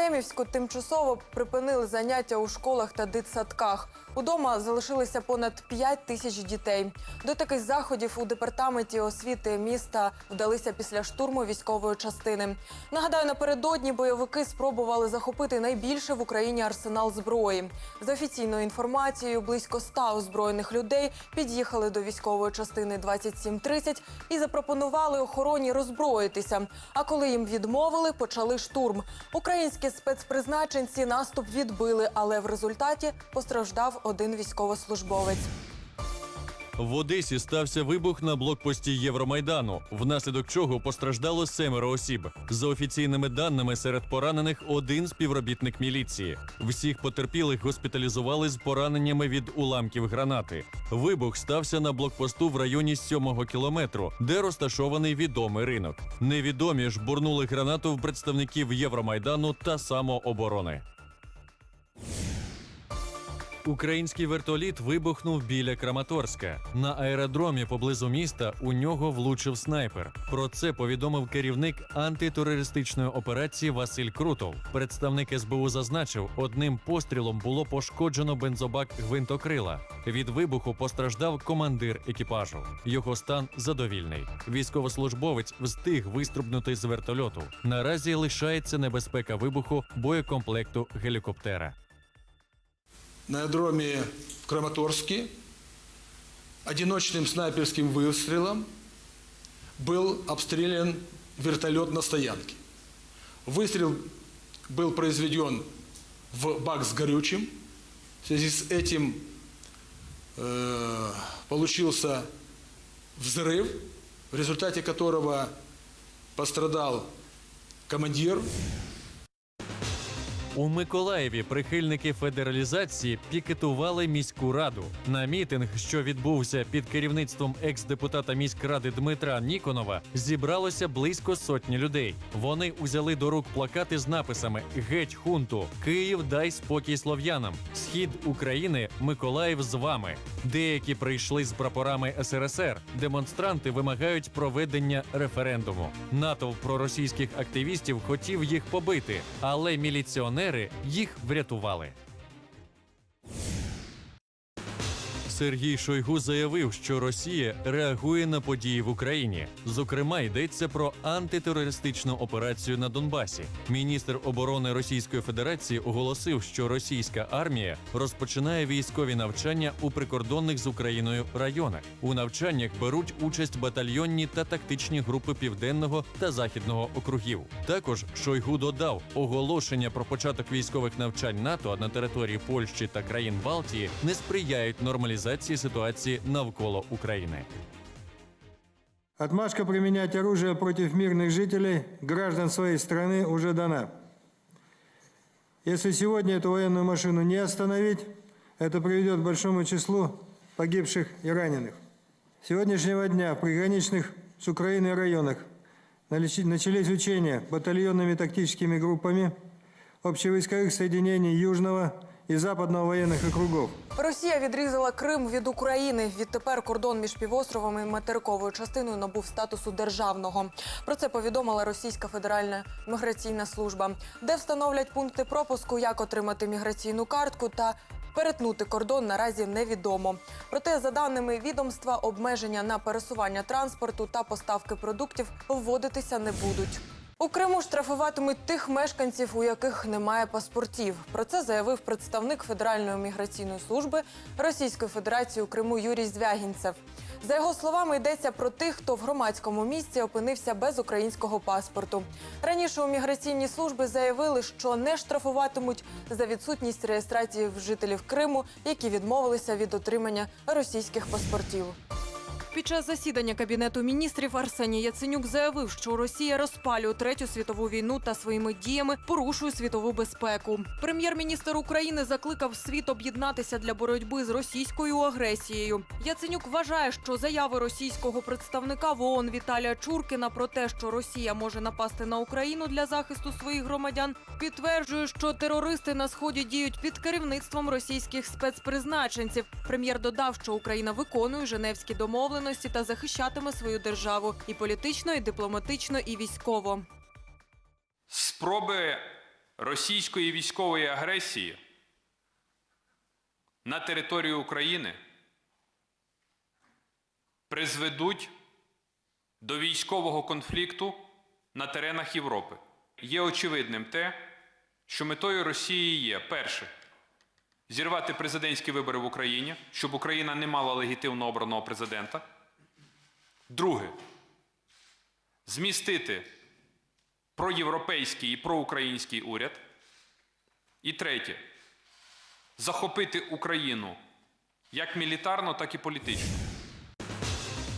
Артемівську тимчасово припинили заняття у школах та дитсадках. Удома залишилися понад 5 тисяч дітей. До таких заходів у департаменті освіти міста вдалися після штурму військової частини. Нагадаю, напередодні бойовики спробували захопити найбільше в Україні арсенал зброї. За офіційною інформацією, близько ста озброєних людей під'їхали до військової частини 2730 і запропонували охороні роззброїтися. А коли їм відмовили, почали штурм. Українські спецпризначенці наступ відбили, але в результаті постраждав один військовослужбовець. В Одесі стався вибух на блокпості Євромайдану, внаслідок чого постраждало семеро осіб. За офіційними даними, серед поранених один співробітник міліції. Всіх потерпілих госпіталізували з пораненнями від уламків гранати. Вибух стався на блокпосту в районі сьомого кілометру, де розташований відомий ринок. Невідомі ж бурнули гранату в представників Євромайдану та самооборони. Український вертоліт вибухнув біля Краматорська. На аеродромі поблизу міста у нього влучив снайпер. Про це повідомив керівник антитерористичної операції Василь Крутов. Представник СБУ зазначив, одним пострілом було пошкоджено бензобак гвинтокрила. Від вибуху постраждав командир екіпажу. Його стан задовільний. Військовослужбовець встиг вистрибнути з вертольоту. Наразі лишається небезпека вибуху боєкомплекту гелікоптера. На аэродроме в Краматорске одиночным снайперским выстрелом был обстрелян вертолет на стоянке. Выстрел был произведен в бак с горючим. В связи с этим э, получился взрыв, в результате которого пострадал командир У Миколаєві прихильники федералізації пікетували міську раду. На мітинг, що відбувся під керівництвом екс-депутата міськради Дмитра Ніконова, зібралося близько сотні людей. Вони узяли до рук плакати з написами Геть хунту, Київ дай спокій слов'янам, Схід України, Миколаїв з вами. Деякі прийшли з прапорами СРСР. Демонстранти вимагають проведення референдуму. Натовп проросійських активістів хотів їх побити, але міліціонери їх врятували. Сергій Шойгу заявив, що Росія реагує на події в Україні. Зокрема, йдеться про антитерористичну операцію на Донбасі. Міністр оборони Російської Федерації оголосив, що російська армія розпочинає військові навчання у прикордонних з Україною районах. У навчаннях беруть участь батальйонні та тактичні групи південного та західного округів. Також Шойгу додав, оголошення про початок військових навчань НАТО на території Польщі та країн Балтії не сприяють нормалізації ситуації навколо України. Отмашка применять оружие против мирных жителей, граждан своей страны, уже дана. Если сегодня эту военную машину не остановить, это приведет к большому числу погибших и раненых. С сегодняшнего дня в приграничных с Украиной районах наличи- начались учения батальонными тактическими группами общевойсковых соединений Южного и Западного военных округов. Росія відрізала Крим від України. Відтепер кордон між півостровами і материковою частиною набув статусу державного. Про це повідомила Російська Федеральна міграційна служба, де встановлять пункти пропуску, як отримати міграційну картку та. Перетнути кордон наразі невідомо. Проте, за даними відомства, обмеження на пересування транспорту та поставки продуктів вводитися не будуть. У Криму штрафуватимуть тих мешканців, у яких немає паспортів. Про це заявив представник Федеральної міграційної служби Російської Федерації у Криму Юрій Звягінцев. За його словами, йдеться про тих, хто в громадському місці опинився без українського паспорту. Раніше у міграційній служби заявили, що не штрафуватимуть за відсутність реєстрації жителів Криму, які відмовилися від отримання російських паспортів. Під час засідання кабінету міністрів Арсеній Яценюк заявив, що Росія розпалює третю світову війну та своїми діями порушує світову безпеку. Прем'єр-міністр України закликав світ об'єднатися для боротьби з російською агресією. Яценюк вважає, що заяви російського представника в ООН Віталія Чуркіна про те, що Росія може напасти на Україну для захисту своїх громадян, підтверджує, що терористи на сході діють під керівництвом російських спецпризначенців. Прем'єр додав, що Україна виконує Женевські домовленості та захищатиме свою державу і політично, і дипломатично, і військово. Спроби російської військової агресії на територію України призведуть до військового конфлікту на теренах Європи. Є очевидним те, що метою Росії є перше зірвати президентські вибори в Україні, щоб Україна не мала легітимно обраного президента. Друге змістити проєвропейський і проукраїнський уряд. І третє захопити Україну як мілітарно, так і політично.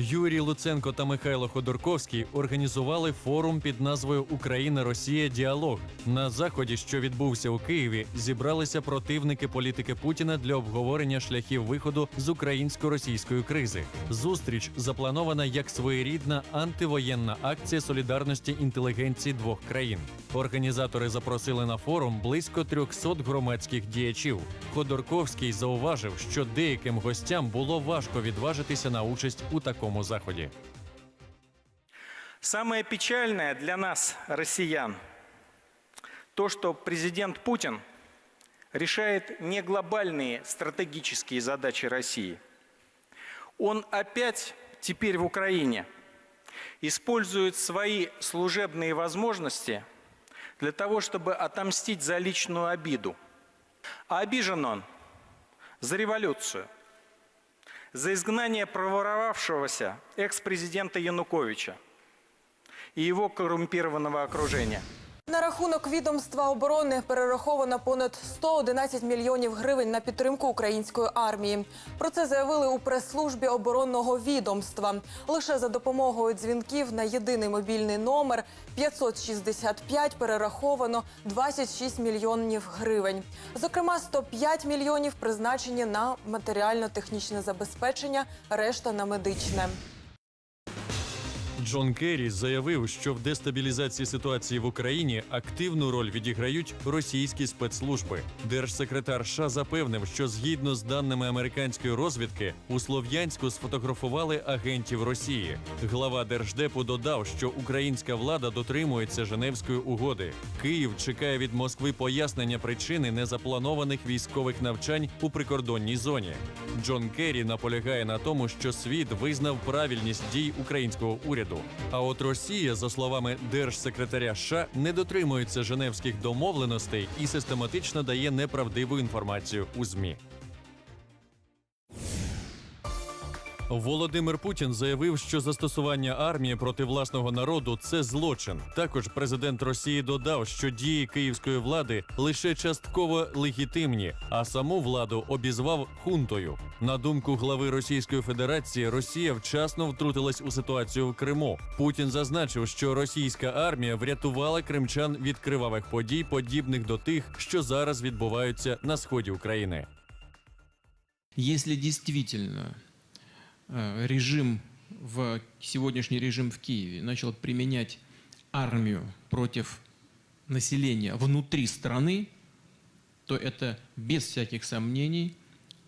Юрій Луценко та Михайло Ходорковський організували форум під назвою Україна Росія Діалог. На заході, що відбувся у Києві, зібралися противники політики Путіна для обговорення шляхів виходу з українсько-російської кризи. Зустріч запланована як своєрідна антивоєнна акція солідарності інтелігенції двох країн. Організатори запросили на форум близько 300 громадських діячів. Ходорковський зауважив, що деяким гостям було важко відважитися на участь у такому заході. Самое печальное для нас, россиян, то, что президент Путин решает не глобальные стратегические задачи России. Он опять теперь в Украине использует свои служебные возможности для того, чтобы отомстить за личную обиду. А обижен он за революцию, за изгнание проворовавшегося экс-президента Януковича и его коррумпированного окружения. На рахунок відомства оборони перераховано понад 111 мільйонів гривень на підтримку української армії. Про це заявили у прес-службі оборонного відомства. Лише за допомогою дзвінків на єдиний мобільний номер 565 перераховано 26 мільйонів гривень. Зокрема, 105 мільйонів призначені на матеріально-технічне забезпечення, решта на медичне. Джон Керрі заявив, що в дестабілізації ситуації в Україні активну роль відіграють російські спецслужби. Держсекретар США запевнив, що згідно з даними американської розвідки у Слов'янську сфотографували агентів Росії. Глава держдепу додав, що українська влада дотримується Женевської угоди. Київ чекає від Москви пояснення причини незапланованих військових навчань у прикордонній зоні. Джон Керрі наполягає на тому, що світ визнав правильність дій українського уряду. А от Росія, за словами держсекретаря США, не дотримується женевських домовленостей і систематично дає неправдиву інформацію у ЗМІ. Володимир Путін заявив, що застосування армії проти власного народу це злочин. Також президент Росії додав, що дії київської влади лише частково легітимні, а саму владу обізвав хунтою. На думку глави Російської Федерації, Росія вчасно втрутилась у ситуацію в Криму. Путін зазначив, що російська армія врятувала кримчан від кривавих подій, подібних до тих, що зараз відбуваються на сході України. Действительно э, режим в сегодняшний режим в Киеве начал применять армию против населения внутри страны, то это без всяких сомнений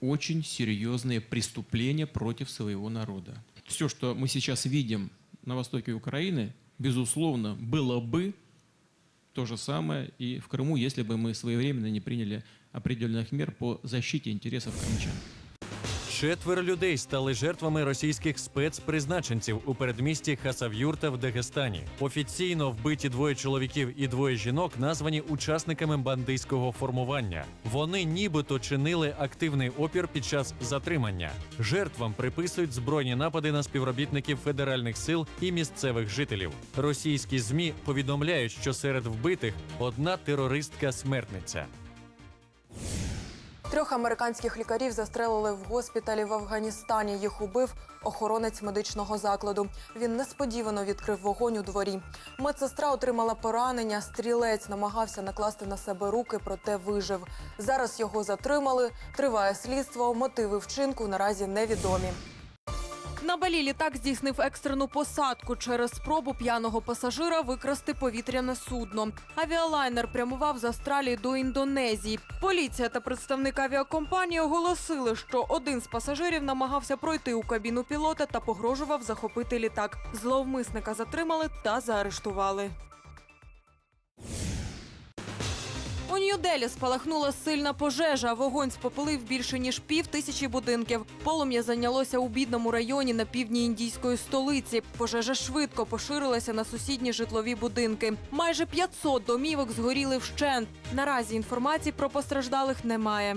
очень серьезные преступления против своего народа. Все, что мы сейчас видим на востоке Украины, безусловно, было бы то же самое и в Крыму, если бы мы своевременно не приняли определенных мер по защите интересов крымчан. Четверо людей стали жертвами російських спецпризначенців у передмісті Хасавюрта в Дагестані. Офіційно вбиті двоє чоловіків і двоє жінок названі учасниками бандитського формування. Вони нібито чинили активний опір під час затримання. Жертвам приписують збройні напади на співробітників федеральних сил і місцевих жителів. Російські змі повідомляють, що серед вбитих одна терористка-смертниця. Трьох американських лікарів застрелили в госпіталі в Афганістані. Їх убив охоронець медичного закладу. Він несподівано відкрив вогонь у дворі. Медсестра отримала поранення. Стрілець намагався накласти на себе руки, проте вижив. Зараз його затримали. Триває слідство. Мотиви вчинку наразі невідомі. На Балі літак здійснив екстрену посадку через спробу п'яного пасажира викрасти повітряне судно. Авіалайнер прямував з Австралії до Індонезії. Поліція та представник авіакомпанії оголосили, що один з пасажирів намагався пройти у кабіну пілота та погрожував захопити літак. Зловмисника затримали та заарештували. Нью-Делі спалахнула сильна пожежа. Вогонь спопилив більше ніж пів тисячі будинків. Полум'я зайнялося у бідному районі на півдні індійської столиці. Пожежа швидко поширилася на сусідні житлові будинки. Майже 500 домівок згоріли вщент. Наразі інформації про постраждалих немає.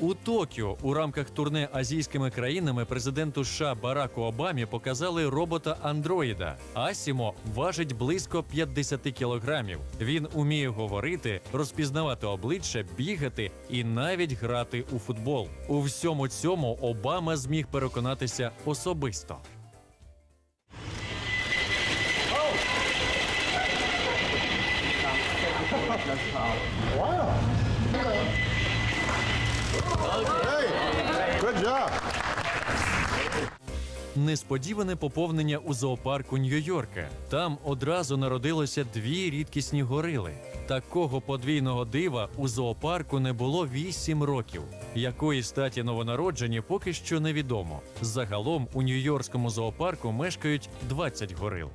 У Токіо у рамках турне азійськими країнами президенту США Бараку Обамі показали робота андроїда. Асімо важить близько 50 кілограмів. Він уміє говорити, розпізнавати обличчя, бігати і навіть грати у футбол. У всьому цьому Обама зміг переконатися особисто. Несподіване поповнення у зоопарку Нью-Йорка. Там одразу народилося дві рідкісні горили. Такого подвійного дива у зоопарку не було вісім років. Якої статі новонароджені поки що невідомо. Загалом у Нью-Йоркському зоопарку мешкають 20 горил.